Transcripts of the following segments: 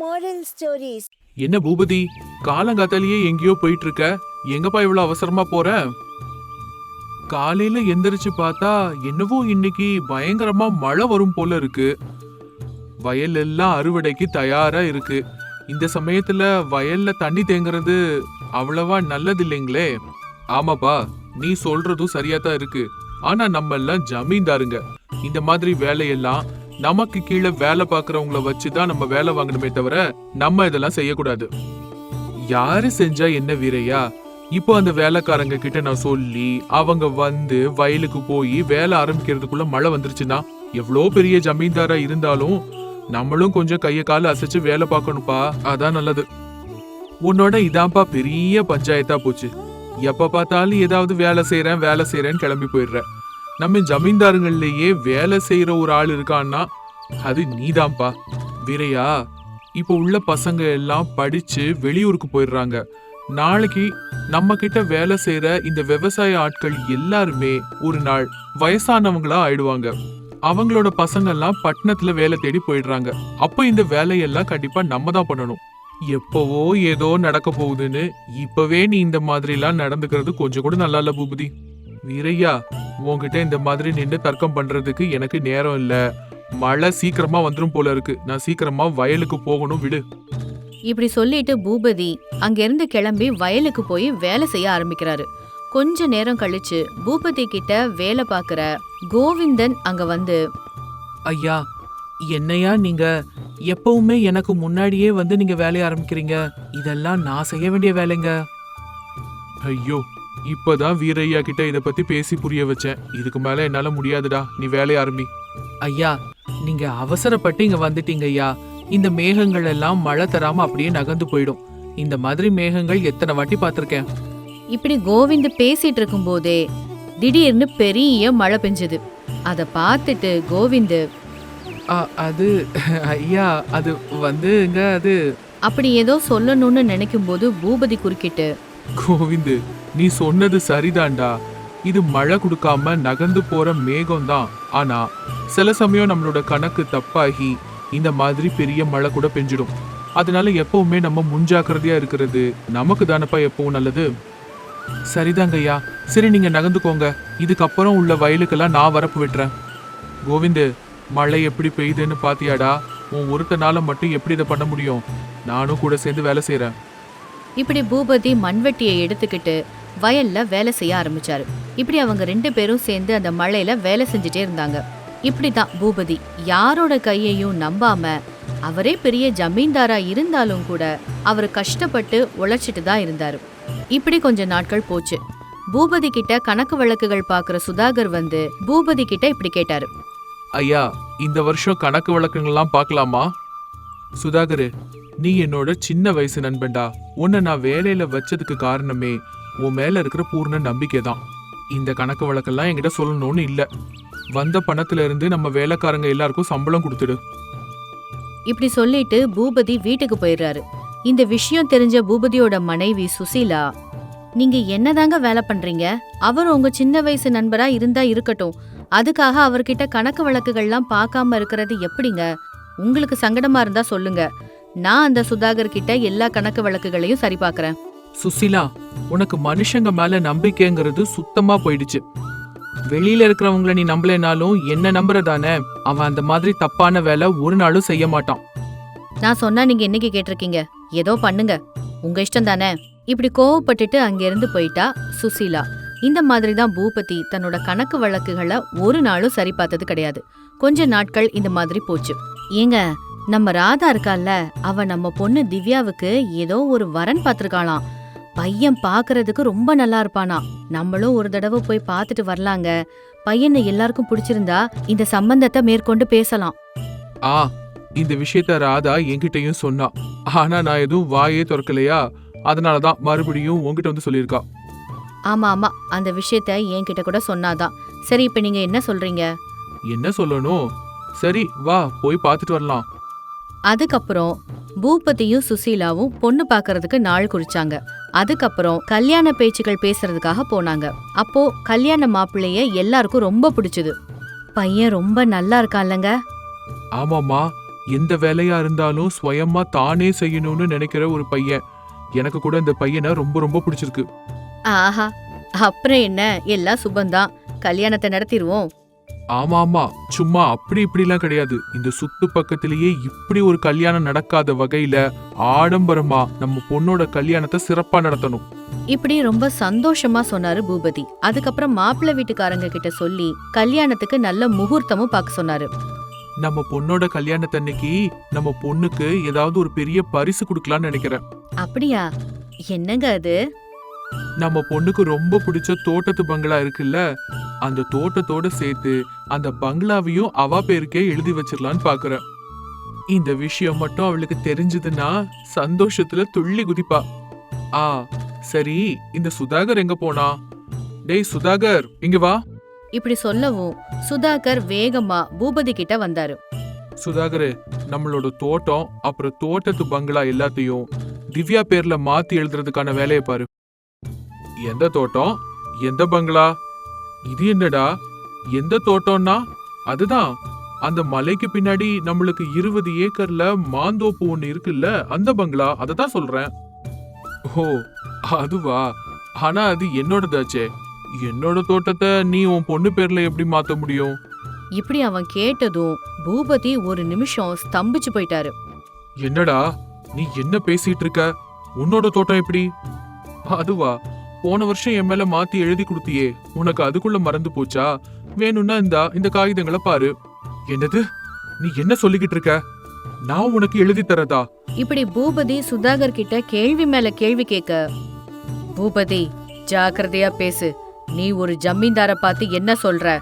moral stories. என்ன பூபதி காலங்காத்தாலேயே எங்கேயோ போயிட்டு இருக்க எங்கப்பா இவ்வளவு அவசரமா போற? காலையில எந்திரிச்சு பார்த்தா என்னவோ இன்னைக்கு பயங்கரமா மழை வரும் போல இருக்கு. வயல் எல்லாம் அறுவடைக்கு தயாரா இருக்கு. இந்த சமயத்துல வயல்ல தண்ணி தேங்குறது அவ்வளவா நல்லது இல்லைங்களே. ஆமாப்பா நீ சொல்றதும் சரியா தான் இருக்கு. ஆனா நம்ம எல்லாம் ஜமீன்தாருங்க. இந்த மாதிரி வேலையெல்லாம் நமக்கு கீழே வேலை பார்க்கறவங்கள வச்சு தான் நம்ம வேலை வாங்கணுமே தவிர நம்ம இதெல்லாம் செய்யக்கூடாது. யாரு செஞ்சா என்ன வீரையா? இப்போ அந்த வேலைக்காரங்க கிட்ட நான் சொல்லி அவங்க வந்து வயலுக்கு போய் வேலை ஆரம்பிக்கிறதுக்குள்ள மழை வந்துருச்சுன்னா எவ்வளோ பெரிய ஜமீன்தாரா இருந்தாலும் நம்மளும் கொஞ்சம் கைய கால அசைச்சு வேலை பார்க்கணும்ப்பா. அதான் நல்லது. உன்னோட இதான்ப்பா பெரிய பஞ்சாயத்தா போச்சு. எப்ப பார்த்தாலும் ஏதாவது வேலை செய்யறேன் வேலை செய்யறேன்னு கிளம்பி போயிடுற. நம்ம ஜமீன்தாருங்கள்லயே வேலை செய்யற ஒரு ஆள் இருக்கான்னா அது நீதான்ப்பா வீரையா இப்போ உள்ள பசங்க எல்லாம் படிச்சு வெளியூருக்கு போயிடுறாங்க. நாளைக்கு நம்ம கிட்ட வேலை செய்யற இந்த விவசாய ஆட்கள் எல்லாருமே ஒரு நாள் வயசானவங்களா ஆயிடுவாங்க. அவங்களோட பசங்க எல்லாம் பட்டணத்துல வேலை தேடி போயிடுறாங்க. அப்போ இந்த வேலையெல்லாம் கண்டிப்பா நம்ம தான் பண்ணணும். எப்பவோ ஏதோ நடக்க போகுதுன்னு இப்பவே நீ இந்த மாதிரி எல்லாம் நடந்துக்கிறது கொஞ்சம் கூட நல்லா இல்ல பூபதி. வீரையா உன்கிட்ட இந்த மாதிரி நின்று தர்க்கம் பண்றதுக்கு எனக்கு நேரம் இல்லை. மழை சீக்கிரமா வந்துரும் போல இருக்கு. நான் சீக்கிரமா வயலுக்கு போகணும் விடு. இப்படி சொல்லிட்டு பூபதி அங்கிருந்து கிளம்பி வயலுக்கு போய் வேலை செய்ய ஆரம்பிக்கிறாரு. கொஞ்ச நேரம் கழிச்சு பூபதி கிட்ட வேலை பார்க்கற கோவிந்தன் அங்க வந்து ஐயா என்னையா நீங்க? எப்பவுமே எனக்கு முன்னாடியே வந்து நீங்க வேலைய ஆரம்பிக்கிறீங்க. இதெல்லாம் நான் செய்ய வேண்டிய வேலைங்க. ஐயோ இப்பதான் வீரையா கிட்ட இத பத்தி பேசி புரிய வச்சேன். இதுக்கு மேல என்னால முடியாதுடா. நீ வேலைய ஆரம்பி. ஐயா நீங்க அவசரப்பட்டு இங்க வந்துட்டீங்க ஐயா இந்த மேகங்கள் எல்லாம் மழை தராம அப்படியே நகர்ந்து போயிடும். இந்த மாதிரி மேகங்கள் எத்தனை வாட்டி பார்த்திருக்கேன். இப்படி கோவிந்த் பேசிட்டு இருக்கும்போதே திடீர்னு பெரிய மழை பெஞ்சது. அத பார்த்துட்டு கோவிந்த் அ, அது ஐயா அது வந்துங்க அது. அப்படி ஏதோ சொல்லணும்னு நினைக்கும் போது பூபதி குறுக்கிட்டு கோவிந்து நீ சொன்னது சரிதான்டா. இது மழை கொடுக்காம நகர்ந்து போற மேகம் தான் ஆனா சில சமயம் நம்மளோட கணக்கு தப்பாகி இந்த மாதிரி பெரிய மழை கூட பெஞ்சிடும். அதனால எப்பவுமே நம்ம முன்ஜாக்கிரதையா இருக்கிறது நமக்கு தானப்பா எப்பவும் நல்லது? சரிதாங்க ஐயா. சரி நீங்க நகர்ந்துக்கோங்க. இதுக்கப்புறம் உள்ள வயலுக்கெல்லாம் நான் வரப்பு விட்டுறேன். கோவிந்து மழை எப்படி பெய்யுதுன்னு பாத்தியாடா? உன் ஒருத்தனால மட்டும் எப்படி இதை பண்ண முடியும்? நானும் கூட சேர்ந்து வேலை செய்யறேன் இப்படி பூபதி மண்வெட்டியை எடுத்துக்கிட்டு வயல்ல வேலை செய்ய ஆரம்பிச்சாரு. இப்படி அவங்க ரெண்டு பேரும் சேர்ந்து அந்த மழையில வேலை செஞ்சுட்டே இருந்தாங்க. இப்படிதான் பூபதி யாரோட கையையும் நம்பாம அவரே பெரிய ஜமீன்தாரா இருந்தாலும் கூட அவர் கஷ்டப்பட்டு உழைச்சிட்டு தான் இருந்தாரு. இப்படி கொஞ்ச நாட்கள் போச்சு. பூபதி கிட்ட கணக்கு வழக்குகள் பாக்குற சுதாகர் வந்து பூபதி கிட்ட இப்படி கேட்டாரு. ஐயா இந்த வருஷம் கணக்கு வழக்குங்கள்லாம் பார்க்கலாமா? சுதாகரு நீ என்னோட சின்ன வயசு நண்பன்டா. உன்னை நான் வேலையில வச்சதுக்கு காரணமே உன் மேல இருக்கிற பூர்ண நம்பிக்கை தான் இந்த கணக்கு வழக்கெல்லாம் என்கிட்ட சொல்லணும்னு இல்ல. வந்த பணத்துல இருந்து நம்ம வேலைக்காரங்க எல்லாருக்கும் சம்பளம் கொடுத்துடு. இப்படி சொல்லிட்டு பூபதி வீட்டுக்கு போயிடுறாரு. இந்த விஷயம் தெரிஞ்ச பூபதியோட மனைவி சுசீலா நீங்க என்னதாங்க வேலை பண்றீங்க? அவர் உங்க சின்ன வயசு நண்பரா இருந்தா இருக்கட்டும். அதுக்காக அவர்கிட்ட கணக்கு வழக்குகள்லாம் பார்க்காம இருக்கிறது எப்படிங்க? உங்களுக்கு சங்கடமா இருந்தா சொல்லுங்க. நான் அந்த சுதாகர் கிட்ட எல்லா கணக்கு வழக்குகளையும் சரி பார்க்கறேன். சுசிலா உனக்கு மனுஷங்க மேல நம்பிக்கைங்கிறது சுத்தமா போயிடுச்சு. வெளியில இருக்கிறவங்கள நீ நம்பலைனாலும் என்ன நம்புறதானே? அவன் அந்த மாதிரி தப்பான வேலை ஒரு நாளும் செய்ய மாட்டான். நான் சொன்னா நீங்க என்னைக்கு கேட்டிருக்கீங்க? ஏதோ பண்ணுங்க. உங்க இஷ்டம் தானே? இப்படி கோவப்பட்டுட்டு அங்கிருந்து போயிட்டா சுசீலா. இந்த மாதிரி தான் பூபதி தன்னோட கணக்கு வழக்குகளை ஒரு நாளும் சரி பார்த்தது கிடையாது. கொஞ்ச நாட்கள் இந்த மாதிரி போச்சு. ஏங்க நம்ம ராதா இருக்கால்ல அவ நம்ம பொண்ணு திவ்யாவுக்கு ஏதோ ஒரு வரன் பார்த்திருக்காளாம். பையன் பார்க்கறதுக்கு ரொம்ப நல்லா இருப்பானா? நம்மளும் ஒரு தடவை போய் பார்த்துட்டு வரலாங்க. பையனை எல்லாருக்கும் பிடிச்சிருந்தா இந்த சம்பந்தத்தை மேற்கொண்டு பேசலாம். ஆ இந்த விஷயத்த ராதா என்கிட்டயும் சொன்னா. ஆனா நான் எதுவும் வாயே திறக்கலையா? அதனாலதான் மறுபடியும் உன்கிட்ட வந்து சொல்லியிருக்கா. ஆமா ஆமா அந்த விஷயத்த என்கிட்ட கூட சொன்னாதான். சரி இப்ப நீங்க என்ன சொல்றீங்க? என்ன சொல்லணும்? சரி வா போய் பார்த்துட்டு வரலாம். அதுக்கப்புறம் பூபதியும் சுசீலாவும் பொண்ணு பார்க்கறதுக்கு நாள் குறிச்சாங்க. அதுக்கப்புறம் கல்யாண பேச்சுகள் பேசுறதுக்காக போனாங்க. அப்போ கல்யாண மாப்பிள்ளைய எல்லாருக்கும் ரொம்ப பிடிச்சது. பையன் ரொம்ப நல்லா இருக்கான்லங்க. ஆமாம்மா எந்த வேலையா இருந்தாலும் சுயமா தானே செய்யணும்னு நினைக்கிற ஒரு பையன். எனக்கு கூட இந்த பையனை ரொம்ப ரொம்ப பிடிச்சிருக்கு. ஆஹா அப்புறம் என்ன? எல்லாம் சுபந்தான் கல்யாணத்தை நடத்திடுவோம். ஆமா ஆமா சும்மா அப்படி இப்படிலாம் கிடையாது. இந்த சுத்து பக்கத்திலேயே இப்படி ஒரு கல்யாணம் நடக்காத வகையில ஆடம்பரமா நம்ம பொண்ணோட கல்யாணத்தை சிறப்பா நடத்தணும். இப்படி ரொம்ப சந்தோஷமா சொன்னாரு பூபதி. அதுக்கப்புறம் மாப்பிள்ளை வீட்டுக்காரங்க கிட்ட சொல்லி கல்யாணத்துக்கு நல்ல முகூர்த்தமும் பார்க்க சொன்னாரு. நம்ம பொண்ணோட கல்யாணத்தன்னைக்கு நம்ம பொண்ணுக்கு ஏதாவது ஒரு பெரிய பரிசு கொடுக்கலாம்னு நினைக்கிறேன். அப்படியா? என்னங்க அது? நம்ம பொண்ணுக்கு ரொம்ப பிடிச்ச தோட்டத்து பங்களா இருக்குல்ல அந்த தோட்டத்தோட சேர்த்து அந்த பங்களாவையும் அவ பேருக்கே எழுதி வச்சிடலான்னு பாக்குறேன். இந்த விஷயம் மட்டும் அவளுக்கு தெரிஞ்சதுன்னா சந்தோஷத்துல துள்ளி குதிப்பா. ஆ சரி இந்த சுதாகர் எங்க போனா? டேய் சுதாகர் இங்க வா. இப்படி சொல்லவும் சுதாகர் வேகமா பூபதி கிட்ட வந்தாரு. சுதாகர் நம்மளோட தோட்டம் அப்புறம் தோட்டத்து பங்களா எல்லாத்தையும் திவ்யா பேர்ல மாத்தி எழுதுறதுக்கான வேலையை பாரு. எந்த தோட்டம்? எந்த பங்களா? இது என்னடா? எந்த தோட்டம்னா? அதுதான். அந்த மலைக்கு பின்னாடி நம்மளுக்கு இருபது ஏக்கர்ல மாந்தோப்பு ஒண்ணு இருக்குல்ல அந்த பங்களா. அதை தான் சொல்றேன். ஓ அதுவா? ஆனா அது என்னோடதாச்சே. என்னோட தோட்டத்தை நீ உன் பொண்ணு பேர்ல எப்படி மாத்த முடியும்? இப்படி அவன் கேட்டதும் பூபதி ஒரு நிமிஷம் ஸ்தம்பிச்சு போயிட்டாரு. என்னடா? நீ என்ன பேசிட்டு இருக்க? உன்னோட தோட்டம் எப்படி? அதுவா? போன வருஷம் என் மேல மாத்தி எழுதி கொடுத்தியே. உனக்கு அதுக்குள்ள மறந்து போச்சா? வேணும்னா இந்தா இந்த காகிதங்களை பாரு. என்னது? நீ என்ன சொல்லிக்கிட்டு இருக்க? நான் உனக்கு எழுதி தரதா? இப்படி பூபதி சுதாகர் கிட்ட கேள்வி மேல கேள்வி கேட்க பூபதி ஜாக்கிரதையா பேசு. நீ ஒரு ஜமீன்தார பார்த்து என்ன சொல்ற?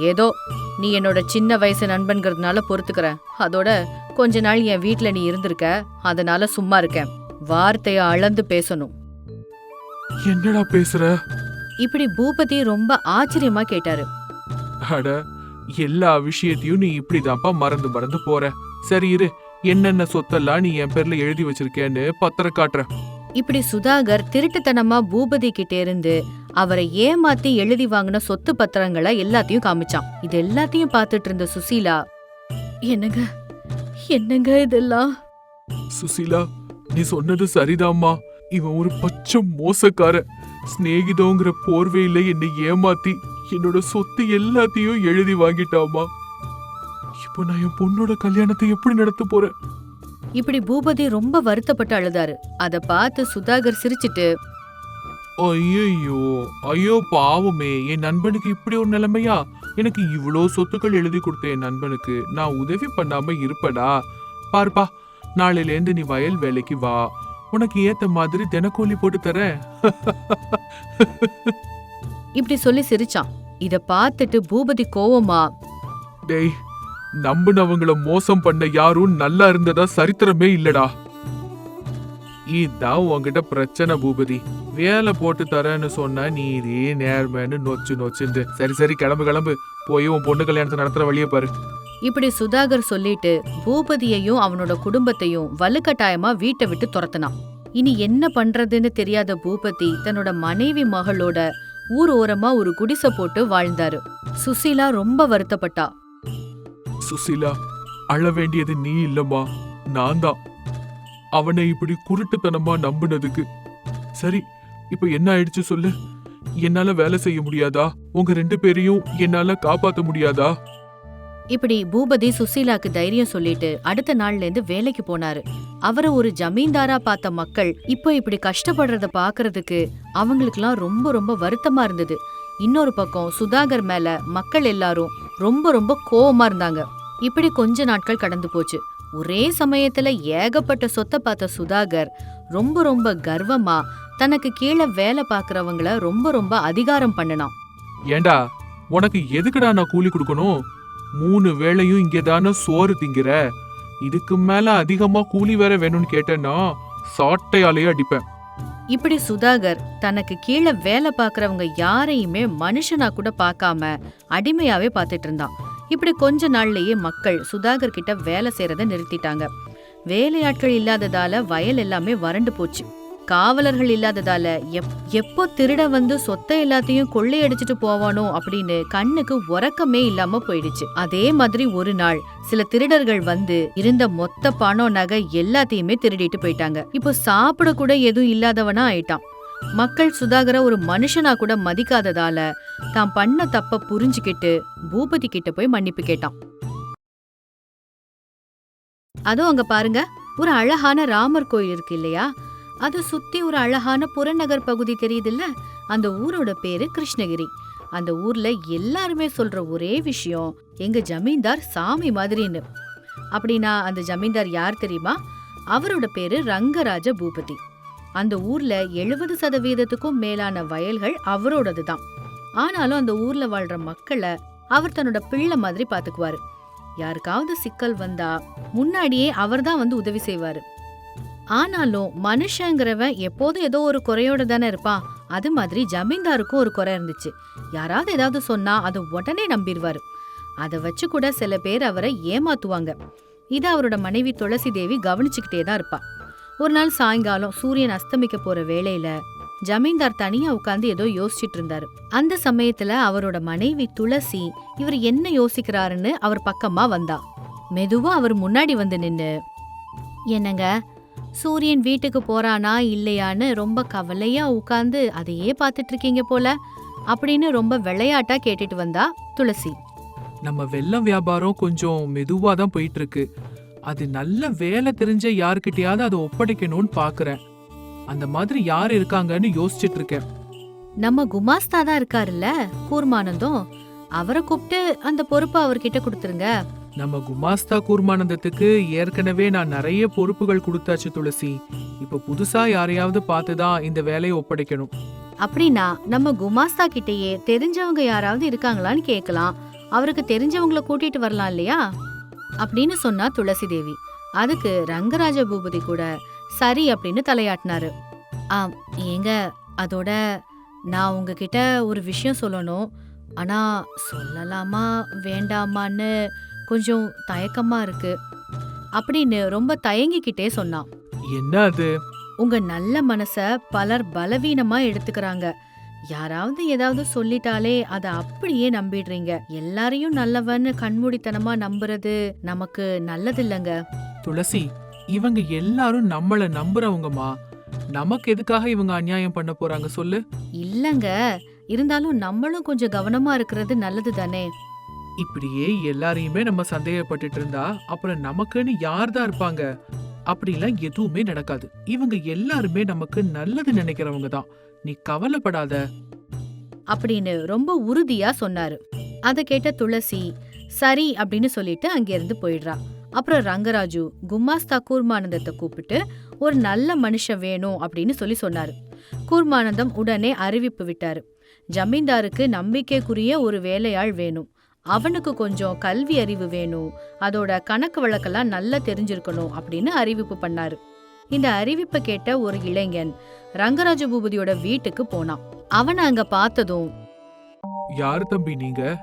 ஏதோ நீ என்னோட சின்ன வயசு நண்பன்கிறதுனால பொறுத்துக்கிற அதோட கொஞ்ச நாள் என் வீட்ல நீ இருந்திருக்க. அதனால சும்மா இருக்கேன். வார்த்தைய அளந்து பேசணும். என்னடா பேசுற? இப்படி பூபதி ரொம்ப ஆச்சரியமா கேட்டாரு. அட எல்லா விஷயத்தையும் நீ இப்படிதான்ப்பா மறந்து மறந்து போற. சரி இரு என்னென்ன சொத்தெல்லாம் நீ என் பேர்ல எழுதி வச்சிருக்கேன்னு பத்திரம் காட்டுற இப்படி சுதாகர் திருட்டுத்தனமா பூபதி கிட்ட இருந்து அவரை ஏமாத்தி எழுதி வாங்கின சொத்து பத்திரங்களை எல்லாத்தையும் காமிச்சான். இது எல்லாத்தையும் பார்த்துட்டு இருந்த சுசீலா என்னங்க என்னங்க இதெல்லாம்? சுசீலா நீ சொன்னது சரிதாம்மா. இவன் ஒரு பச்சை மோசக்கார சிநேகிதோங்கிற போர்வையில என்னை ஏமாத்தி என்னோட சொத்து எல்லாத்தையும் எழுதி வாங்கிட்டாமா. இப்போ நான் என் பொண்ணோட கல்யாணத்தை எப்படி நடத்த போறேன்? இப்படி பூபதி ரொம்ப வருத்தப்பட்டு அழுதாரு. அத பார்த்து சுதாகர் சிரிச்சிட்டு ஐயோ ஐயோ பாவமே என் நண்பனுக்கு இப்படி ஒரு நிலைமையா? எனக்கு இவ்வளோ சொத்துக்கள் எழுதி கொடுத்த என் நண்பனுக்கு நான் உதவி பண்ணாம இருப்படா. பாருப்பா நாளையிலேருந்து நீ வயல் வேலைக்கு வா. உனக்கு ஏத்த மாதிரி தினக்கூலி போட்டு தரேன். இப்படி சொல்லி சிரிச்சான். இத பார்த்துட்டு பூபதி கோவமா டேய் நம்புனவங்கள மோசம் பண்ண யாரும் நல்லா இருந்ததா சரித்திரமே இல்லடா. இதான் உன்கிட்ட பிரச்சனை பூபதி. வேலை போட்டு தரேன்னு சொன்னா நீ இதே நேர்மைன்னு நொச்சு நொச்சுந்து சரி சரி கிளம்பு கிளம்பு. போய் உன் பொண்ணு கல்யாணத்தை நடத்துற வழியை பாரு. இப்படி சுதாகர் சொல்லிட்டு பூபதியையும் அவனோட குடும்பத்தையும் வலுக்கட்டாயமா வீட்டை விட்டு துரத்துனான். இனி என்ன பண்றதுன்னு தெரியாத பூபதி தன்னோட மனைவி மகளோட ஊர் ஓரமா ஒரு குடிசை போட்டு வாழ்ந்தாரு. சுசீலா ரொம்ப வருத்தப்பட்டா. சுசீலா அழ வேண்டியது நீ இல்லம்மா. நான் தான். அவனை இப்படி குருட்டுத்தனமா நம்புனதுக்கு. சரி இப்ப என்ன ஆயிடுச்சு சொல்லு. என்னால வேலை செய்ய முடியாதா? உங்க ரெண்டு பேரையும் என்னால காப்பாத்த முடியாதா? இப்படி பூபதி சுசீலாக்கு தைரியம் சொல்லிட்டு அடுத்த நாள்ல இருந்து வேலைக்கு போனாரு. அவரை ஒரு ஜமீன்தாரா பார்த்த மக்கள் இப்போ இப்படி கஷ்டப்படுறத பாக்குறதுக்கு அவங்களுக்குலாம் ரொம்ப ரொம்ப வருத்தமா இருந்தது. இன்னொரு பக்கம் சுதாகர் மேல மக்கள் எல்லாரும் ரொம்ப ரொம்ப கோவமா இருந்தாங்க. இப்படி கொஞ்ச நாட்கள் கடந்து போச்சு. ஒரே சமயத்துல ஏகப்பட்ட சொத்தை பார்த்த சுதாகர் ரொம்ப ரொம்ப கர்வமா தனக்கு கீழே வேலை பார்க்கறவங்கள ரொம்ப ரொம்ப அதிகாரம் பண்ணினான். ஏண்டா உனக்கு எதுக்குடா நான் கூலி கொடுக்கணும்? மூணு வேளையும் இங்கே தானே சோறு திங்கிற? இதுக்கு மேல அதிகமா கூலி வேற வேணும்னு கேட்டேன்னா சாட்டையாலேயே அடிப்பேன். இப்படி சுதாகர் தனக்கு கீழே வேலை பார்க்கறவங்க யாரையுமே மனுஷனா கூட பார்க்காம அடிமையாவே பார்த்துட்டு இருந்தான். இப்படி கொஞ்ச நாள்லயே மக்கள் சுதாகர் கிட்ட வேலை செய்யறத நிறுத்திட்டாங்க. வேலையாட்கள் இல்லாததால வயல் எல்லாமே வறண்டு போச்சு. காவலர்கள் இல்லாததால எப்- எப்போ திருட வந்து சொத்தை எல்லாத்தையும் கொள்ளையடிச்சிட்டு போவானோ அப்படின்னு கண்ணுக்கு உறக்கமே இல்லாம போயிடுச்சு. அதே மாதிரி ஒரு நாள் சில திருடர்கள் வந்து இருந்த மொத்த பணம் நகை எல்லாத்தையுமே திருடிட்டு போயிட்டாங்க. இப்போ சாப்பிட கூட எதுவும் இல்லாதவனா ஆயிட்டான். மக்கள் சுதாகர ஒரு மனுஷனா கூட மதிக்காததால தான் பண்ண தப்ப புரிஞ்சுக்கிட்டு பூபதி கிட்ட போய் மன்னிப்பு கேட்டான். அதுவும் அங்க பாருங்க ஒரு அழகான ராமர் கோயில் இருக்கு இல்லையா? அதை சுத்தி ஒரு அழகான புறநகர் பகுதி தெரியுதுல்ல? அந்த ஊரோட பேரு கிருஷ்ணகிரி. அந்த ஊர்ல எல்லாருமே சொல்ற ஒரே விஷயம் எங்க ஜமீன்தார் சாமி மாதிரின்னு. அப்படின்னா அந்த ஜமீன்தார் யார் தெரியுமா? அவரோட பேரு ரங்கராஜ பூபதி. அந்த ஊர்ல எழுபது சதவீதத்துக்கும் மேலான வயல்கள் அவரோடது தான். ஆனாலும் அந்த ஊர்ல வாழ்ற மக்களை அவர் தன்னோட பிள்ளை மாதிரி பாத்துக்குவாரு. யாருக்காவது சிக்கல் வந்தா முன்னாடியே அவர்தான் வந்து உதவி செய்வாரு. ஆனாலும் மனுஷங்கிறவன் எப்போதும் ஏதோ ஒரு குறையோட தானே இருப்பான் அது மாதிரி ஜமீன்தாருக்கும் ஒரு குறை இருந்துச்சு. யாராவது ஏதாவது சொன்னா அதை உடனே நம்பிடுவாரு அதை வச்சு கூட சில பேர் அவரை ஏமாத்துவாங்க. இதை அவரோட மனைவி துளசி தேவி கவனிச்சுக்கிட்டே தான் இருப்பா. ஒரு நாள் சாயங்காலம் சூரியன் அஸ்தமிக்க போற வேளையில ஜமீன்தார் தனியா உட்காந்து ஏதோ யோசிச்சிட்டு இருந்தாரு. அந்த சமயத்துல அவரோட மனைவி துளசி இவர் என்ன யோசிக்கிறாருன்னு அவர் பக்கமா வந்தா. மெதுவா அவர் முன்னாடி வந்து நின்னு என்னங்க சூரியன் வீட்டுக்கு போறானா இல்லையான்னு ரொம்ப கவலையா உட்கார்ந்து அதையே பார்த்துட்டு இருக்கீங்க போல அப்படின்னு ரொம்ப விளையாட்டா கேட்டுட்டு வந்தா துளசி. நம்ம வெள்ளம் வியாபாரம் கொஞ்சம் மெதுவா தான் போயிட்டு இருக்கு அது நல்ல வேலை தெரிஞ்ச யாருக்கிட்டயாவது அதை ஒப்படைக்கணும்னு பாக்குறேன். அந்த மாதிரி யார் இருக்காங்கன்னு யோசிச்சுட்டு இருக்கேன். நம்ம குமாஸ்தா தான் இருக்காருல்ல கூர்மானந்தம். அவரை கூப்பிட்டு அந்த பொறுப்பை அவர்கிட்ட கொடுத்துருங்க. நம்ம குமாஸ்தா கூர்மானந்தத்துக்கு ஏற்கனவே நான் நிறைய பொறுப்புகள் கொடுத்தாச்சு துளசி. இப்ப புதுசா யாரையாவது பார்த்து தான் இந்த வேலையை ஒப்படைக்கணும். அப்படின்னா நம்ம குமாஸ்தா கிட்டயே தெரிஞ்சவங்க யாராவது இருக்காங்களான்னு கேட்கலாம். அவருக்கு தெரிஞ்சவங்கள கூட்டிட்டு வரலாம் இல்லையா? அப்படின்னு சொன்னா துளசி தேவி. அதுக்கு ரங்கராஜ பூபதி கூட சரி அப்படின்னு தலையாட்டினாரு. ஆம் ஏங்க அதோட நான் உங்ககிட்ட ஒரு விஷயம் சொல்லணும். ஆனா சொல்லலாமா வேண்டாமான்னு கொஞ்சம் தயக்கமா இருக்கு அப்படின்னு ரொம்ப தயங்கிக்கிட்டே சொன்னான். என்ன அது உங்க நல்ல மனச பலர் பலவீனமா எடுத்துக்கறாங்க. யாராவது ஏதாவது சொல்லிட்டாலே அத அப்படியே நம்பிடுறீங்க. எல்லாரையும் நல்லவன்னு கண்மூடித்தனமா நம்புறது நமக்கு நல்லதில்லைங்க. துளசி இவங்க எல்லாரும் நம்மள நம்புறவங்கம்மா. நமக்கு எதுக்காக இவங்க அநியாயம் பண்ண போறாங்க சொல்லு. இல்லங்க. இருந்தாலும் நம்மளும் கொஞ்சம் கவனமா இருக்கிறது நல்லது தானே. இப்படியே எல்லாரையுமே நம்ம சந்தேகப்பட்டுட்டு இருந்தா அப்புறம் நமக்குன்னு யார் தான் இருப்பாங்க? அப்படிலாம் எதுவுமே நடக்காது. இவங்க எல்லாருமே நமக்கு நல்லது நினைக்கிறவங்க தான். நீ கவலைப்படாத. அப்படின்னு ரொம்ப உறுதியா சொன்னாரு. அதை கேட்ட துளசி சரி அப்படின்னு சொல்லிட்டு அங்கிருந்து போயிடுறா. அப்புறம் ரங்கராஜு கும்மாஸ்தா கூர்மானந்தத்தை கூப்பிட்டு ஒரு நல்ல மனுஷன் வேணும் அப்படின்னு சொல்லி சொன்னாரு. கூர்மானந்தம் உடனே அறிவிப்பு விட்டாரு. ஜமீன்தாருக்கு நம்பிக்கைக்குரிய ஒரு வேலையாள் வேணும். அவனுக்கு கொஞ்சம் கல்வி அறிவு வேணும். அதோட கணக்கு வழக்கெல்லாம் நல்லா தெரிஞ்சிருக்கணும் அப்படின்னு அறிவிப்பு பண்ணாரு. இந்த அறிவிப்பை கேட்ட ஒரு இளைஞன் ரங்கராஜ பூபதியோட வீட்டுக்கு போனான். அவனை அங்க பார்த்ததும் யார் தம்பி நீங்க?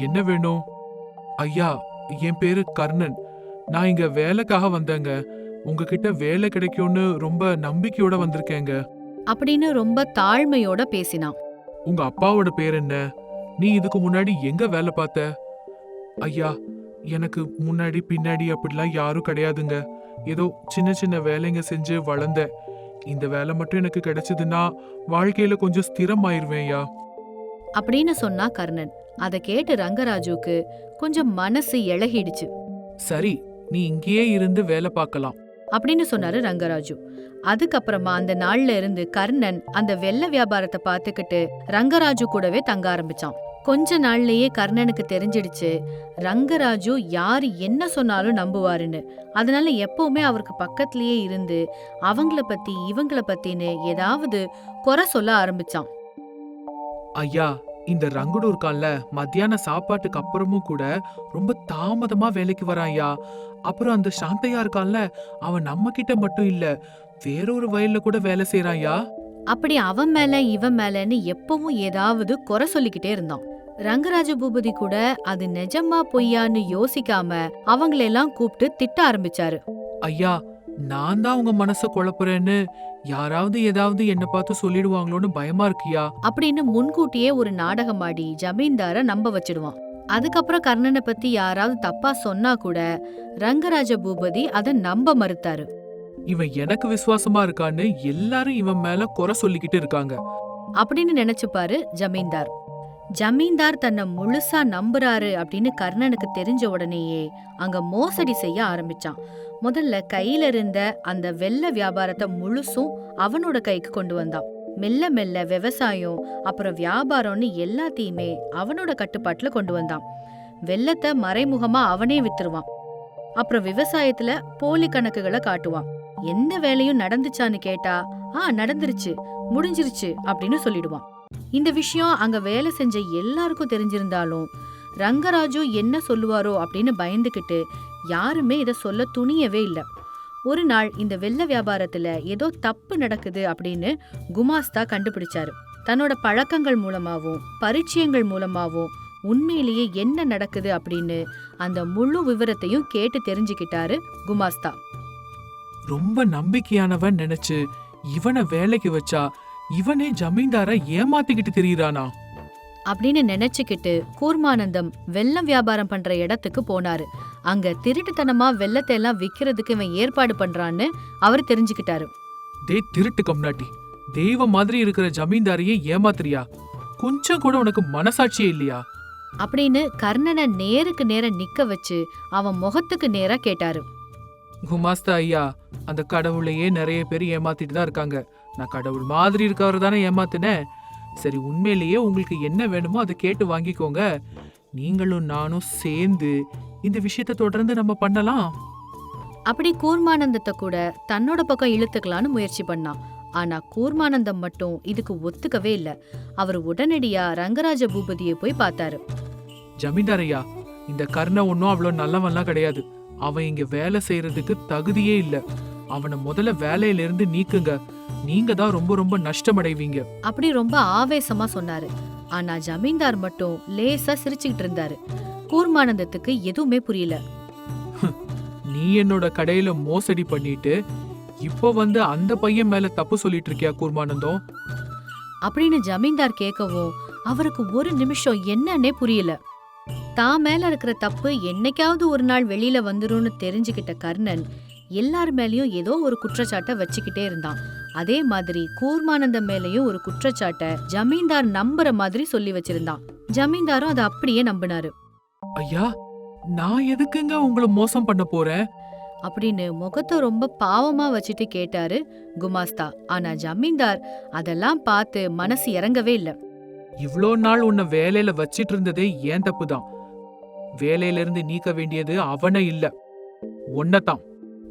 என்ன வேணும்? ஐயா என் பேரு கர்ணன். நான் இங்க வேலைக்காக வந்தேங்க. உங்ககிட்ட வேலை கிடைக்கும்னு ரொம்ப நம்பிக்கையோட வந்திருக்கேங்க. அப்படின்னு ரொம்ப தாழ்மையோட பேசினான். உங்க அப்பாவோட பேர் என்ன? நீ இதுக்கு முன்னாடி எங்க வேலை பார்த்த? ஐயா எனக்கு முன்னாடி பின்னாடி அப்படிலாம் யாரும் கிடையாதுங்க. ஏதோ சின்ன சின்ன வேலைங்க செஞ்சு வளர்ந்தேன் இந்த வேலை மட்டும் எனக்கு கிடைச்சதுன்னா வாழ்க்கையில கொஞ்சம் ஸ்திரமாயிருவேன் ஐயா. அப்படின்னு சொன்னா கர்ணன். அதை கேட்டு ரங்கராஜுக்கு கொஞ்சம் மனசு இழகிடுச்சு சரி நீ இங்கேயே இருந்து வேலை பார்க்கலாம். அப்படின்னு சொன்னாரு ரங்கராஜு. அதுக்கப்புறமா அந்த நாள்ல இருந்து கர்ணன் அந்த வெள்ள வியாபாரத்தை பார்த்துக்கிட்டு ரங்கராஜு கூடவே தங்க ஆரம்பிச்சான். கொஞ்ச நாள்லயே கர்ணனுக்கு தெரிஞ்சிடுச்சு. ரங்கராஜு யாரு என்ன சொன்னாலும் நம்புவாருன்னு. அதனால எப்பவுமே அவருக்கு பக்கத்திலேயே இருந்து அவங்கள பத்தி இவங்கள பத்தின்னு ஏதாவது குறை சொல்ல ஆரம்பிச்சான். ஐயா இந்த ரங்குடு இருக்கான்ல மத்தியான சாப்பாட்டுக்கு அப்புறமும் கூட ரொம்ப தாமதமா வேலைக்கு வரான் ஐயா. அப்புறம் அந்த சாந்தையா இருக்கான்ல அவன் நம்ம கிட்ட மட்டும் இல்ல வேறொரு வயல்ல கூட வேலை செய்யறான் ஐயா. அப்படி அவன் மேல இவன் மேலன்னு எப்பவும் ஏதாவது குறை சொல்லிக்கிட்டே இருந்தான். ரங்கராஜ பூபதி கூட அது நிஜமா பொய்யான்னு யோசிக்காம அவங்களெல்லாம் கூப்பிட்டு திட்ட ஆரம்பிச்சாரு. ஐயா நான் தான் உங்க மனச குழப்புறேன்னு யாராவது ஏதாவது என்ன பார்த்து சொல்லிடுவாங்களோன்னு பயமா இருக்கியா அப்படின்னு முன்கூட்டியே ஒரு நாடகம் ஆடி ஜமீன்தார நம்ப வச்சிடுவான். அதுக்கப்புறம் கர்ணனை பத்தி யாராவது தப்பா சொன்னா கூட ரங்கராஜ பூபதி அதை நம்ப மறுத்தாரு. இவன் எனக்கு விசுவாசமா இருக்கான்னு எல்லாரும் இவன் மேல குறை சொல்லிக்கிட்டு இருக்காங்க. அப்படின்னு நினைச்சுப்பாரு ஜமீன்தார். ஜமீன்தார் தன்னை முழுசா நம்புறாரு அப்படின்னு கர்ணனுக்கு தெரிஞ்ச உடனேயே அங்க மோசடி செய்ய ஆரம்பிச்சான். முதல்ல கையில இருந்த அந்த வெள்ள வியாபாரத்தை முழுசும் அவனோட கைக்கு கொண்டு வந்தான். மெல்ல மெல்ல விவசாயம் அப்புறம் வியாபாரம்னு எல்லாத்தையுமே அவனோட கட்டுப்பாட்டுல கொண்டு வந்தான். வெள்ளத்தை மறைமுகமா அவனே வித்துருவான். அப்புறம் விவசாயத்துல போலி கணக்குகளை காட்டுவான். எந்த வேலையும் நடந்துச்சான்னு கேட்டா ஆ நடந்துருச்சு முடிஞ்சிருச்சு அப்படின்னு சொல்லிடுவான். இந்த விஷயம் அங்க வேலை செஞ்ச எல்லாருக்கும் தெரிஞ்சிருந்தாலும் ரங்கராஜு என்ன சொல்லுவாரோ அப்படின்னு பயந்துகிட்டு யாருமே இத சொல்ல துணியவே இல்ல. ஒரு நாள் இந்த வெள்ள வியாபாரத்துல ஏதோ தப்பு நடக்குது அப்படின்னு குமாஸ்தா கண்டுபிடிச்சாரு. தன்னோட பழக்கங்கள் மூலமாவும் பரிச்சயங்கள் மூலமாவும் உண்மையிலேயே என்ன நடக்குது அப்படின்னு அந்த முழு விவரத்தையும் கேட்டு தெரிஞ்சுக்கிட்டாரு குமாஸ்தா ரொம்ப நம்பிக்கையானவன் நினைச்சு இவனை வேலைக்கு வச்சா இவனே ஜமீன்தார ஏமாத்திக்கிட்டு திரியறானா? அப்படின்னு நினைச்சுக்கிட்டு கூர்மானந்தம் வெள்ளம் வியாபாரம் பண்ற இடத்துக்கு போனாரு. அங்க திருட்டுத்தனமா வெள்ளத்தை எல்லாம் விக்கிறதுக்கு இவன் ஏற்பாடு பண்றான்னு அவர் தெரிஞ்சுக்கிட்டாரு. டே திருட்டு கம்னாட்டி. தெய்வம் மாதிரி இருக்கிற ஜமீன்தாரையே ஏமாத்துறியா? கொஞ்சம் கூட உனக்கு மனசாட்சியே இல்லையா? அப்படின்னு கர்ணனை நேருக்கு நேர நிக்க வச்சு அவன் முகத்துக்கு நேரா கேட்டாரு. குமாஸ்தா ஐயா அந்த கடவுளையே நிறைய பேர் ஏமாத்திட்டு தான் இருக்காங்க. நான் கடவுள் மாதிரி இருக்கவர் தானே ஏமாத்தினேன் சரி உண்மையிலேயே உங்களுக்கு என்ன வேணுமோ அதை கேட்டு வாங்கிக்கோங்க. நீங்களும் நானும் சேர்ந்து இந்த விஷயத்தை தொடர்ந்து நம்ம பண்ணலாம். அப்படி கூர்மானந்தத்தை கூட தன்னோட பக்கம் இழுத்துக்கலான்னு முயற்சி பண்ணான். ஆனா கூர்மானந்தம் மட்டும் இதுக்கு ஒத்துக்கவே இல்ல. அவர் உடனடியா ரங்கராஜ பூபதியை போய் பார்த்தாரு. ஜமீன்தார் ஐயா இந்த கர்ண ஒன்றும் அவ்வளோ நல்லவன்லாம் கிடையாது. அவன் இங்க வேலை செய்யறதுக்கு தகுதியே இல்ல. அவனை முதல்ல வேலையில இருந்து நீக்குங்க. நீங்க தான் ரொம்ப ரொம்ப நஷ்டமடைவீங்க. அப்படி ரொம்ப ஆவேசமா சொன்னாரு. ஆனா ஜமீன்தார் மட்டும் லேசா சிரிச்சுக்கிட்டு இருந்தாரு. கூர்மானந்தத்துக்கு எதுவுமே புரியல. நீ என்னோட கடையில மோசடி பண்ணிட்டு இப்போ வந்து அந்த பையன் மேல தப்பு சொல்லிட்டு இருக்கியா கூர்மானந்தம்? அப்படின்னு ஜமீன்தார் கேட்கவும் அவருக்கு ஒரு நிமிஷம் என்னன்னே புரியல. தான் மேல இருக்கிற தப்பு என்னைக்காவது ஒரு நாள் வெளியில வந்துரும்னு தெரிஞ்சுக்கிட்ட கர்ணன் எல்லார் மேலயும் ஏதோ ஒரு குற்றச்சாட்டை வச்சுக்கிட்டே இருந்தான். அதே மாதிரி கூர்மானந்தம் மேலயும் ஒரு குற்றச்சாட்டை ஜமீன்தார் நம்புற மாதிரி சொல்லி வச்சிருந்தான். ஜமீன்தாரும் அதை அப்படியே நம்பினாரு. ஐயா நான் எதுக்குங்க உங்களை மோசம் பண்ண போறேன்? அப்படின்னு முகத்தை ரொம்ப பாவமா வச்சுட்டு கேட்டாரு குமாஸ்தா. ஆனா ஜமீன்தார் அதெல்லாம் பார்த்து மனசு இறங்கவே இல்ல. இவ்ளோ நாள் உன்னை வேலையில வச்சிட்டு இருந்ததே ஏன் தப்பு தான் வேலையில இருந்து நீக்க வேண்டியது அவனை இல்ல. தான்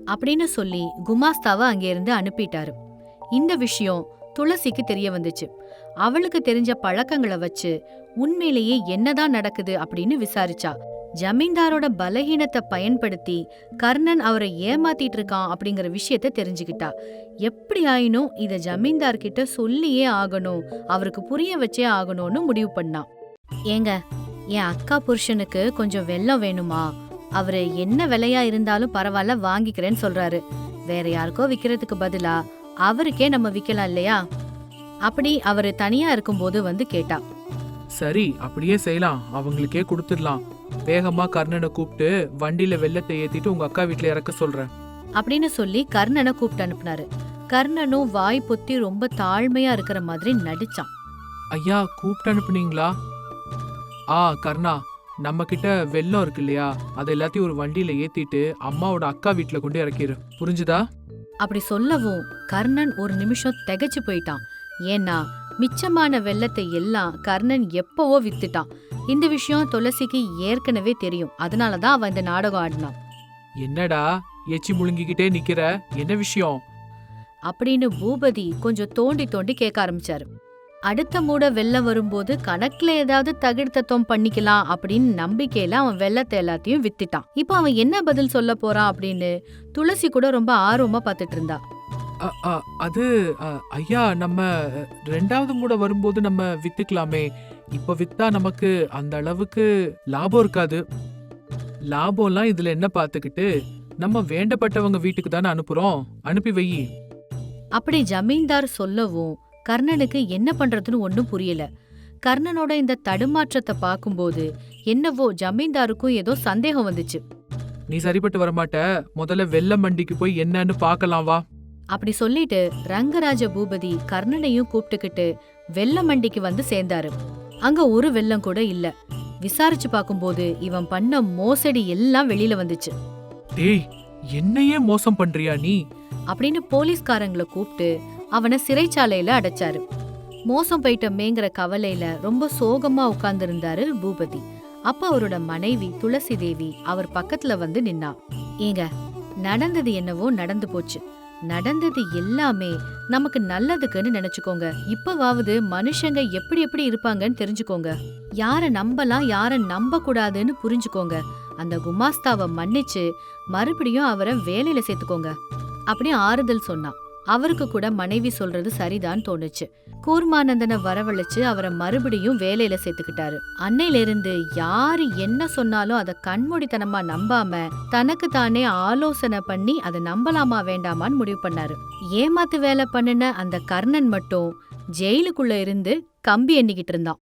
அப்படின்னு சொல்லி குமாஸ்தாவை அங்கேருந்து அனுப்பிட்டாரு. இந்த விஷயம் துளசிக்கு தெரிய வந்துச்சு. அவளுக்கு தெரிஞ்ச பழக்கங்களை வச்சு உண்மையிலேயே என்னதான் நடக்குது அப்படின்னு விசாரிச்சா. ஜமீன்தாரோட பலகீனத்தை பயன்படுத்தி கர்ணன் அவரை ஏமாத்திட்டு இருக்கான் அப்படிங்கிற விஷயத்த தெரிஞ்சுக்கிட்டா. எப்படி ஆயினும் இத ஜமீன்தார்கிட்ட சொல்லியே ஆகணும் அவருக்கு புரிய வச்சே ஆகணும்னு முடிவு பண்ணா. ஏங்க என் அக்கா புருஷனுக்கு கொஞ்சம் வெள்ளம் வேணுமா? அவரு என்ன விலையா இருந்தாலும் பரவாயில்ல வாங்கிக்கிறேன்னு சொல்றாரு. வேற யாருக்கோ விக்கிறதுக்கு பதிலா அவருக்கே நம்ம விக்கலாம் இல்லையா? அப்படி அவரு தனியா இருக்கும்போது வந்து கேட்டா. சரி அப்படியே செய்யலாம். அவங்களுக்கே கொடுத்துடலாம். வேகமா கர்ணனை கூப்பிட்டு வண்டியில வெள்ளத்தை ஏத்திட்டு உங்க அக்கா வீட்ல இறக்க சொல்றேன். அப்படின்னு சொல்லி கர்ணனை கூப்பிட்டு அனுப்புனாரு. கர்ணனும் வாய் பொத்தி ரொம்ப தாழ்மையா இருக்கிற மாதிரி நடிச்சான். ஐயா கூப்பிட்டு அனுப்புனீங்களா? ஆ கர்ணா. நம்ம கிட்ட வெள்ளம் இருக்கு இல்லையா அதை எல்லாத்தையும் ஒரு வண்டியில ஏத்திட்டு அம்மாவோட அக்கா வீட்ல கொண்டு இறக்கிரு. புரிஞ்சுதா? அப்படி சொல்லவும் கர்ணன் ஒரு நிமிஷம் திகைச்சு போயிட்டான். ஏன்னா மிச்சமான வெள்ளத்தை எல்லாம் கர்ணன் எப்பவோ வித்துட்டான். இந்த விஷயம் துளசிக்கு ஏற்கனவே தெரியும். அதனாலதான் அவன் இந்த நாடகம் ஆடினான். என்னடா? எச்சி முழுங்கிக்கிட்டே நிக்கிற? என்ன விஷயம்? அப்படின்னு பூபதி கொஞ்சம் தோண்டி தோண்டி கேட்க ஆரம்பிச்சாரு. அடுத்த மூட வெள்ளம் வரும்போது கணக்குல ஏதாவது தகிழ்த்தத்தம் பண்ணிக்கலாம் அப்படின்னு நம்பிக்கையில அவன் வெள்ளத்தை எல்லாத்தையும் வித்துட்டான். இப்போ அவன் என்ன பதில் சொல்ல போறான் அப்படின்னு துளசி கூட ரொம்ப ஆர்வமா பார்த்துட்டு இருந்தா. அது ஐயா நம்ம ரெண்டாவது மூட வரும்போது நம்ம வித்துக்கலாமே. இப்ப வித்தா நமக்கு அந்த அளவுக்கு லாபம் இருக்காது. லாபம்லாம் இதுல என்ன பார்த்துக்கிட்டு நம்ம வேண்டப்பட்டவங்க வீட்டுக்கு தானே அனுப்புறோம். அனுப்பி வையி அப்படி ஜமீன்தார் சொல்லவும் கர்ணனுக்கு என்ன பண்றதுன்னு ஒன்றும் புரியல. கர்ணனோட இந்த தடுமாற்றத்தை பார்க்கும்போது என்னவோ ஜமீன்தாருக்கும் ஏதோ சந்தேகம் வந்துச்சு. நீ சரிப்பட்டு வரமாட்ட முதல்ல வெள்ள மண்டிக்கு போய் என்னன்னு பார்க்கலாம் வா. அப்படி சொல்லிட்டு ரங்கராஜ பூபதி கர்ணனையும் கூப்பிட்டுக்கிட்டு வெள்ள மண்டிக்கு வந்து சேர்ந்தாரு. அங்க ஒரு வெள்ளம் கூட இல்ல. விசாரிச்சு பார்க்கும்போது இவன் பண்ண மோசடி எல்லாம் வெளியில வந்துச்சு. டேய் என்னையே மோசம் பண்றியா நீ? அப்படின்னு போலீஸ்காரங்களை கூப்பிட்டு அவனை சிறைச்சாலையில அடைச்சாரு. மோசம் போயிட்டமேங்கிற கவலையில ரொம்ப சோகமா உட்கார்ந்திருந்தாரு பூபதி. அப்ப அவரோட மனைவி துளசி தேவி அவர் பக்கத்துல வந்து நின்னா ஏங்க நடந்தது என்னவோ நடந்து போச்சு. நடந்தது எல்லாமே நமக்கு நல்லதுக்குன்னு நினைச்சுக்கோங்க. இப்பவாவது மனுஷங்க எப்படி எப்படி இருப்பாங்கன்னு தெரிஞ்சுக்கோங்க. யார நம்பலாம் யார நம்ப கூடாதுன்னு புரிஞ்சுக்கோங்க. அந்த குமாஸ்தாவை மன்னிச்சு மறுபடியும் அவரை வேலையில சேர்த்துக்கோங்க. அப்படி ஆறுதல் சொன்னான். அவருக்கு கூட மனைவி சொல்றது சரிதான் தோணுச்சு. கூர்மானந்தனை வரவழைச்சு அவரை மறுபடியும் வேலையில சேர்த்துக்கிட்டாரு. அன்னையில இருந்து யாரு என்ன சொன்னாலும் அதை கண்மூடித்தனமா நம்பாம தனக்கு தானே ஆலோசனை பண்ணி அதை நம்பலாமா வேண்டாமான்னு முடிவு பண்ணாரு. ஏமாத்து வேலை பண்ணுன அந்த கர்ணன் மட்டும் ஜெயிலுக்குள்ள இருந்து கம்பி எண்ணிக்கிட்டு இருந்தான்.